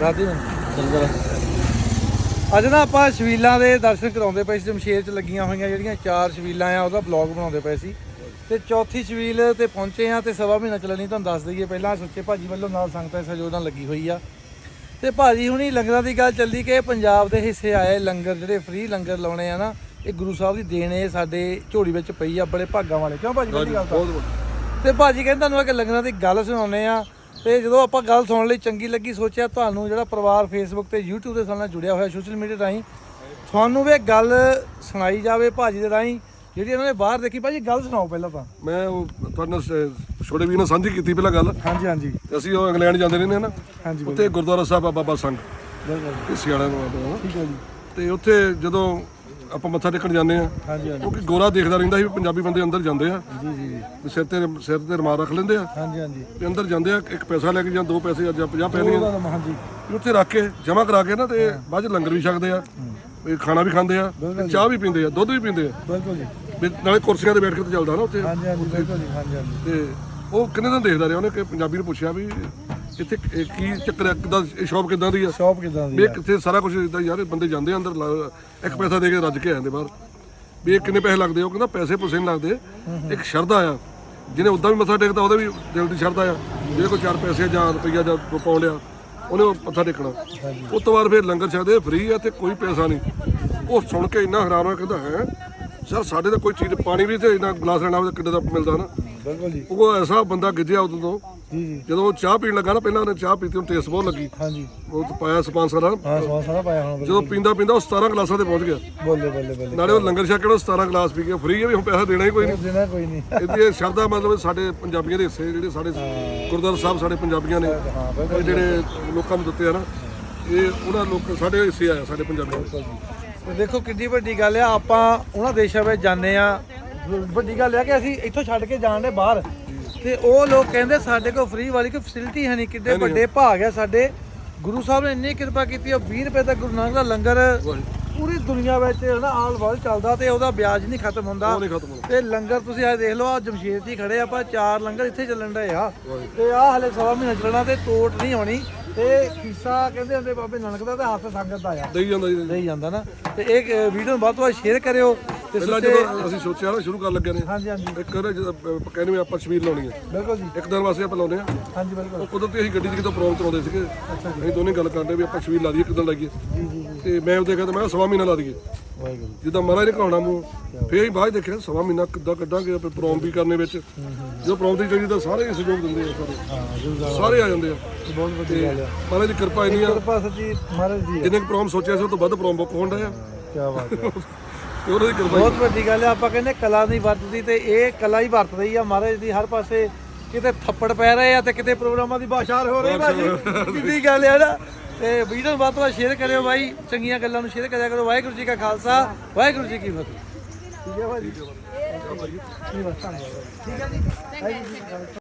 ਦਾਦੀ ਅੱਜ ਨਾ ਆਪਾਂ ਸ਼ਵੀਲਾਂ ਦੇ ਦਰਸ਼ਨ ਕਰਾਉਂਦੇ ਪਏ ਸੀ ਜਮਸ਼ੇਰ ਚ ਲੱਗੀਆਂ ਹੋਈਆਂ ਜਿਹੜੀਆਂ ਚਾਰ ਸ਼ਵੀਲਾਂ ਆ ਉਹਦਾ ਬਲੌਗ ਬਣਾਉਂਦੇ ਪਏ ਸੀ। ਤੇ ਚੌਥੀ ਸ਼ਵੀਲ ਤੇ ਪਹੁੰਚੇ ਆ ਤੇ ਸਵਾ ਮਹੀਨਾ ਚੱਲਣੀ ਤੁਹਾਨੂੰ ਦੱਸ ਦਈਏ ਪਹਿਲਾਂ ਸੁੱਚੇ ਭਾਜੀ ਵੱਲੋਂ ਨਾਲ ਸੰਗਤਾਂ ਸਹਿਯੋਗ ਨਾਲ ਲੱਗੀ ਹੋਈ ਆ। ਤੇ ਭਾਜੀ ਹੁਣੀ ਲੰਗਰਾਂ ਦੀ ਗੱਲ ਚੱਲੀ ਕਿ ਪੰਜਾਬ ਦੇ ਹਿੱਸੇ ਆਏ ਲੰਗਰ ਜਿਹੜੇ ਫ੍ਰੀ ਲੰਗਰ ਲਾਉਣੇ ਆ ਨਾ ਇਹ ਗੁਰੂ ਸਾਹਿਬ ਦੀ ਦੇਣ ਇਹ ਸਾਡੇ ਝੋੜੀ ਵਿੱਚ ਪਈ ਆ ਬੜੇ ਭਾਗਾਂ ਵਾਲੇ। ਕਿਉਂ ਭਾਜੀ ਪਹਿਲੀ ਗੱਲ ਤਾਂ? ਤੇ ਭਾਜੀ ਕਹਿੰਦੇ ਤੁਹਾਨੂੰ ਇੱਕ ਲੰਗਰਾਂ ਦੀ ਗੱਲ ਸੁਣਾਉਨੇ ਆ ਤੇ ਜਦੋਂ ਆਪਾਂ ਗੱਲ ਸੁਣਨ ਲਈ ਚੰਗੀ ਲੱਗੀ ਸੋਚਿਆ ਤੁਹਾਨੂੰ ਜਿਹੜਾ ਪਰਿਵਾਰ ਫੇਸਬੁੱਕ ਤੇ YouTube ਦੇ ਨਾਲ ਜੁੜਿਆ ਹੋਇਆ ਸੋਸ਼ਲ ਮੀਡੀਆ ਰਾਹੀਂ ਤੁਹਾਨੂੰ ਵੀ ਗੱਲ ਸੁਣਾਈ ਜਾਵੇ ਭਾਜੀ ਦੇ ਰਾਹੀਂ ਜਿਹੜੀ ਇਹਨਾਂ ਨੇ ਬਾਹਰ ਦੇਖੀ। ਭਾਜੀ ਗੱਲ ਸੁਣਾਓ ਪਹਿਲਾਂ ਤਾਂ। ਮੈਂ ਉਹ ਤੁਹਾਡੇ ਨਾਲ ਸ- ਛੋਟੇ ਵੀਰ ਨਾਲ ਸਾਂਝੀ ਕੀਤੀ ਪਹਿਲਾਂ ਗੱਲ। ਹਾਂਜੀ ਹਾਂਜੀ। ਤੇ ਅਸੀਂ ਉਹ ਇੰਗਲੈਂਡ ਜਾਂਦੇ ਰਹਿੰਦੇ ਹਾਂ ਨਾ। ਹਾਂਜੀ ਉੱਥੇ ਗੁਰਦੁਆਰਾ ਸਾਹਿਬ ਆ ਬਾਬਾ ਸੰਘ ਬਿਲਕੁਲ। ਇਸੇ ਵਾਲਿਆਂ ਨੂੰ ਆਉਂਦੇ ਆ ਠੀਕ ਹੈ ਜੀ। ਤੇ ਉੱਥੇ ਜਦੋਂ ਆਪਾਂ ਮੱਥਾ ਟੇਕਣ ਜਾਂਦੇ ਆ ਹਾਂਜੀ ਹਾਂਜੀ। ਕਿਉਂਕਿ ਗੋਰਾ ਦੇਖਦਾ ਰਹਿੰਦਾ ਸੀ ਵੀ ਪੰਜਾਬੀ ਬੰਦੇ ਅੰਦਰ ਜਾਂਦੇ ਆ। ਜੀ ਜੀ ਜੀ। ਤੇ ਸਿਰ ਤੇ ਸਿਰ ਤੇ ਰਮਾਲ ਰੱਖ ਲੈਂਦੇ ਆ। ਹਾਂਜੀ ਹਾਂਜੀ। ਤੇ ਅੰਦਰ ਜਾਂਦੇ ਆ ਇੱਕ ਪੈਸਾ ਲੈ ਕੇ ਜਾਂ ਦੋ ਪੈਸੇ ਜਾਂ 50 ਪੈਸੇ ਉਹਦਾ ਨਾਮ ਹਾਂਜੀ। ਵੀ ਉੱਥੇ ਰੱਖ ਕੇ ਜਮ੍ਹਾਂ ਕਰਾ ਕੇ ਨਾ ਤੇ ਬਾਅਦ ਚ ਲੰਗਰ ਵੀ ਛਕਦੇ ਆ। ਵੀ ਖਾਣਾ ਵੀ ਖਾਂਦੇ ਆ ਤੇ ਚਾਹ ਵੀ ਪੀਂਦੇ ਆ ਦੁੱਧ ਵੀ ਪੀਂਦੇ ਆ। ਬਿਲਕੁਲ ਜੀ। ਵੀ ਨਾਲੇ ਕੁਰਸੀਆਂ ਤੇ ਬੈਠ ਕੇ ਤੇ ਚੱਲਦਾ ਨਾ ਉੱਥੇ। ਹਾਂਜੀ ਹਾਂਜੀ ਬਿਲਕੁਲ ਜੀ ਹਾਂਜੀ ਹਾਂਜੀ। ਤੇ ਉਹ ਕਿੰਨੇ ਦਿਨ ਦੇਖਦਾ ਰਿਹਾ ਉਹਨੇ ਕਿ ਪੰਜਾਬੀ ਨੂੰ ਪੁੱਛਿਆ ਵੀ ਇੱਥੇ ਕੀ ਚੱਕਰ ਹੈ? ਕਿਦਾਂ ਸ਼ੌਪ ਕਿਦਾਂ ਦੀ ਆ ਸ਼ੌਪ ਕਿਦਾਂ ਦੀ ਵੀ ਇਹ ਕਿੱਥੇ ਸਾਰਾ ਕੁਝ ਇਦਾਂ ਯਾਰ ਇਹ ਬੰਦੇ ਜਾਂਦੇ ਆ ਅੰਦਰ ਲਾ- ਇੱਕ ਪੈਸਾ ਦੇ ਕੇ ਰੱਜ ਕੇ ਆਉਂਦੇ ਬਾਹਰ। ਵੀ ਇਹ ਕਿੰਨੇ ਪੈਸੇ ਲੱਗਦੇ ਆ? ਉਹ ਕਹਿੰਦਾ ਪੈਸੇ ਪੁਸੇ ਨਹੀਂ ਲੱਗਦੇ। ਇੱਕ ਸ਼ਰਧਾ ਆ। ਜਿਹਨੇ ਉਦਾਂ ਵੀ ਮੱਥਾ ਟੇਕਦਾ ਉਹਦੇ ਵੀ ਦਿਲ ਦੀ ਸ਼ਰਧਾ ਆ। ਜਿਹਦੇ ਕੋਲ ਚਾਰ ਪੈਸੇ ਜਾਂ ਰੁਪਈਆ ਜਾਂ ਕੋਈ ਪਾਉਂਡ ਆ ਉਹਨੇ ਉਹ ਮੱਥਾ ਟੇਕਣਾ। ਉਸ ਤੋਂ ਬਾਅਦ ਫਿਰ ਲੰਗਰ ਛਕਦੇ ਫ੍ਰੀ ਆ ਤੇ ਕੋਈ ਪੈਸਾ ਨਹੀਂ। ਉਹ ਸੁਣ ਕੇ ਇੰਨਾ ਹੈਰਾਨ ਹੋਇਆ ਕਹਿੰਦਾ ਹੈ? ਸਰ ਸਾਡੇ ਤਾਂ ਕੋਈ ਚੀਜ਼ ਪਾਣੀ ਵੀ ਤੇ ਇੰਨਾ ਗਲਾਸ ਲੈਣਾ ਹੋਵੇ ਤਾਂ ਕਿੱਡੇ ਦਾ ਮਿਲਦਾ ਨਾ। ਬਿਲਕੁਲ ਜੀ। ਉਹ ਐਸਾ ਬੰਦਾ ਗਿੱਜਿਆ ਉਦੋਂ ਤੋਂ। ਜੀ ਜੀ ਜਦੋਂ ਉਹ ਚਾਹ ਪੀਣ ਲੱਗਾ ਨਾ ਪਹਿਲਾਂ ਉਹਨੇ ਚਾਹ ਪੀਤੀ ਉਹਨੂੰ ਟੇਸਟ ਬਹੁਤ ਲੱਗੀ। ਹਾਂਜੀ। ਉਹ ਪਾਇਆ ਸਪਾਂਸਰ ਆ ਹਾਂ ਸਵਾਦ ਸਾਰਾ ਪਾਇਆ ਹੋਣਾ। ਜਦੋਂ ਪੀਂਦਾ ਪੀਂਦਾ ਉਹ 17 ਗਲਾਸਾਂ ਤੇ ਪਹੁੰਚ ਗਿਆ। ਬੋਲੇ ਬੋਲੇ ਬੋਲੇ। ਨਾਲੇ ਉਹ ਲੰਗਰ ਛਕ ਕੇ ਉਹ 17 ਗਲਾਸ ਪੀ ਗਿਆ। ਫ੍ਰੀ ਹੈ ਵੀ ਹੁਣ ਪੈਸਾ ਦੇਣਾ ਹੀ ਕੋਈ ਨਹੀਂ। ਦੇਣਾ ਕੋਈ ਨਹੀਂ। ਇਹਦੀ ਇਹ ਸ਼ਰਧਾ ਮਤਲਬ ਸਾਡੇ ਪੰਜਾਬੀਆਂ ਦੇ ਹਿੱਸੇ ਜਿਹੜੇ ਸਾਡੇ ਗੁਰਦੁਆਰਾ ਸਾਹਿਬ ਸਾਡੇ ਪੰਜਾਬੀਆਂ ਨੇ। ਹਾਂ ਇਹ ਜਿਹੜੇ ਲੋਕਾਂ ਨੂੰ ਦਿੱਤੇ ਆ ਨਾ ਇਹ ਉਹਨਾਂ ਲੋਕ ਸਾਡੇ ਹਿੱਸੇ ਆਇਆ ਸਾਡੇ ਪੰਜਾਬੀਆਂ ਦੇ। ਤੇ ਦੇਖੋ ਕਿੰਨੀ ਵੱਡੀ ਗੱਲ ਆ ਆਪਾਂ ਉਹਨਾਂ ਦੇਸ਼ਾਂ ਵਿੱਚ ਜਾਂਦੇ ਆ। ਵੱਡੀ ਗੱਲ ਆ ਕਿ ਅਸੀਂ ਇੱਥੋਂ ਛੱਡ ਕੇ ਜਾਣ ਦੇ ਬਾਹਰ। ਤੇ ਉਹ ਲੋਕ ਕਹਿੰਦੇ ਸਾਡੇ ਕੋਲ ਫ੍ਰੀ ਵਾਲੀ ਕੋਈ ਫੈਸਿਲਿਟੀ ਹੈ ਨਹੀਂ ਕਿੱਡੇ ਵੱਡੇ ਭਾਗ ਆ ਸਾਡੇ। ਗੁਰੂ ਸਾਹਿਬ ਨੇ ਇੰਨੀ ਕਿਰਪਾ ਕੀਤੀ ਆ 20 ਰੁਪਏ ਦਾ ਗੁਰੂ ਨਾਨਕ ਦਾ ਲੰਗਰ ਪੂਰੀ ਦੁਨੀਆ ਵਿੱਚ ਨਾ ਆਲ ਵਰਲਡ ਚੱਲਦਾ ਤੇ ਉਹਦਾ ਵਿਆਜ ਨਹੀਂ ਖਤਮ ਹੁੰਦਾ। ਉਹ ਤੇ ਲੰਗਰ ਤੁਸੀਂ ਅੱਜ ਦੇਖ ਲਓ ਆ ਜਮਸ਼ੇਰ 'ਚ ਹੀ ਖੜੇ ਆਪਾਂ ਚਾਰ ਲੰਗਰ ਇੱਥੇ ਚੱਲਣ ਡਏ ਆ। ਤੇ ਆ ਹਲੇ ਸਵਾ ਮਹੀਨਾ ਚੱਲਣਾ ਤੇ ਤੋਟ ਨਹੀਂ ਹੋਣੀ। ਤੇ ਖੀਸਾ ਕਹਿੰਦੇ ਹੁੰਦੇ ਬਾਬੇ ਨਾਨਕ ਦਾ ਤੇ ਹੱਥ ਸੰਗਤ ਦਾ ਆ। ਦੇਈ ਜਾਂਦਾ ਜੀ। ਨਹੀਂ ਜਾਂਦਾ ਨਾ। ਤੇ ਇਹ ਵੀਡੀਓ ਨੂੰ ਵੱਧ ਤੋਂ ਵੱਧ ਸ਼ੇਅਰ ਕਰਿਓ। ਤੇ ਪਹਿਲਾਂ ਜਦੋਂ ਅਸੀਂ ਸੋਚਿਆ ਨਾ ਸ਼ੁਰੂ ਕਰਨ ਲੱਗੇ ਨੇ। ਹਾਂਜੀ ਹਾਂਜੀ। ਇੱਕ ਨਾ ਜਦੋਂ ਅਹ ਕਹਿੰਦੇ ਵੀ ਆਪਾਂ ਸ਼ਬੀਰ ਲਾਉਣੀ ਹੈ ਬਿਲਕੁਲ ਜੀ। ਇੱਕ ਦਿਨ ਵਾਸਤੇ ਆਪਾਂ ਲਾਉਂਦੇ ਆ। ਹਾਂਜੀ ਬਿਲਕੁਲ। ਉਹ ਕੁਦਰਤੀ ਅਸੀਂ ਗੱਡੀ 'ਚ ਕਿਤੋਂ ਪ੍ਰੋਗਰਾਮ ਚਲਾਉਂਦੇ ਸੀਗੇ। ਅਸੀਂ ਦੋਨੇ ਗੱਲ ਕਰਦੇ ਵੀ ਆਪਾਂ ਸ਼ਬੀਰ ਲਾ ਦਈਏ ਕਿਦਾਂ ਲਾਈਏ। ਜੀ ਜੀ ਜੀ। ਤੇ ਮੈਂ ਉਹਦੇ ਕਹਿੰਦਾ ਮੈਂ ਕਿਹਾ ਸਵਾ ਮਹੀਨਾ ਲਾ ਦਈਏ। ਵਾਹਿਗੁਰੂ ਜਿੱਦਾਂ ਮਹਾਰਾਜ ਨੇ ਕਹਾਉਣਾ ਮੂੰਹ ਫੇਰ ਹੀ ਬਾਅਦ 'ਚ ਦੇਖਿਆ ਸਵਾ ਮਹੀਨਾ ਕਿੱਦਾਂ ਕੱਢਾਂਗੇ ਆਪਾਂ ਪ੍ਰੋਮ ਵੀ ਕਰਨੇ ਵਿੱਚ। ਜਦੋਂ ਪ੍ਰੋਮ ਦੀ ਚਾਹੀਦੀ ਤਾਂ ਸਾਰੇ ਹੀ ਸਹਿਯੋਗ ਦਿੰਦੇ ਆ ਸਾਰੇ। ਹਾਂ ਸਾਰੇ ਆ ਜਾਂਦੇ ਆ। ਬਹੁਤ ਵੱਡੀ ਗੱਲ ਆ। ਮਹਾਰਾਜ ਦੀ ਕਿਰਪਾ ਇੰਨੀ ਆ। ਕਿਰਪਾ ਸੱਚੀ ਮਹਾਰਾਜ ਹੈ ਜਿੰਨੇ ਪ੍ਰੋਮ ਸੋਚਿਆ ਸੀ ਉਹ ਤੋਂ ਵੱਧ ਪ੍ਰੋਮ ਬੁੱਕ ਹੋਣ ਡਿਆ। ਕੀ ਬਾਤ ਹੈ ਤੇ ਉਹਨਾਂ ਦੀ ਕਿਰਪਾ ਹੀ- ਬਹੁਤ ਵੱਡੀ ਗੱਲ ਹੈ ਆਪਾਂ ਕਹਿੰਦੇ ਕਲਾ ਨਹੀਂ ਵਰਤਦੀ ਤੇ ਇਹ ਕਲਾ ਹੀ ਵਰਤ ਰਹੀ ਆ ਮਹਾਰਾਜ ਦੀ ਹਰ ਪਾਸੇ ਕਿਤੇ ਥੱਪੜ ਪੈ ਰਹੇ ਆ ਤੇ ਕਿਤੇ ਪ੍ਰੋਗਰਾਮਾਂ ਦੀ ਬਾਸ਼ਾਰ ਹੋ ਰਹੀ ਭਾਜੀ। ਕਿੰਨੀ ਗੱਲ ਹੈ ਨਾ। ਤੇ ਵੀਡੀਓ ਨੂੰ ਵੱਧ ਤੋਂ ਵੱਧ ਸ਼ੇਅਰ ਕਰਿਓ ਬਾਈ ਚੰਗੀਆਂ ਗੱਲਾਂ ਨੂੰ ਸ਼ੇਅਰ ਕਰਿਆ ਕਰੋ। ਵਾਹਿਗੁਰੂ ਜੀ ਕਾ ਖਾਲਸਾ ਵਾਹਿਗੁਰੂ ਜੀ ਕੀ ਫਤਿਹ। ਠੀਕ ਹੈ ਭਾਜੀ। ਠੀਕ ਹੈ ਜੀ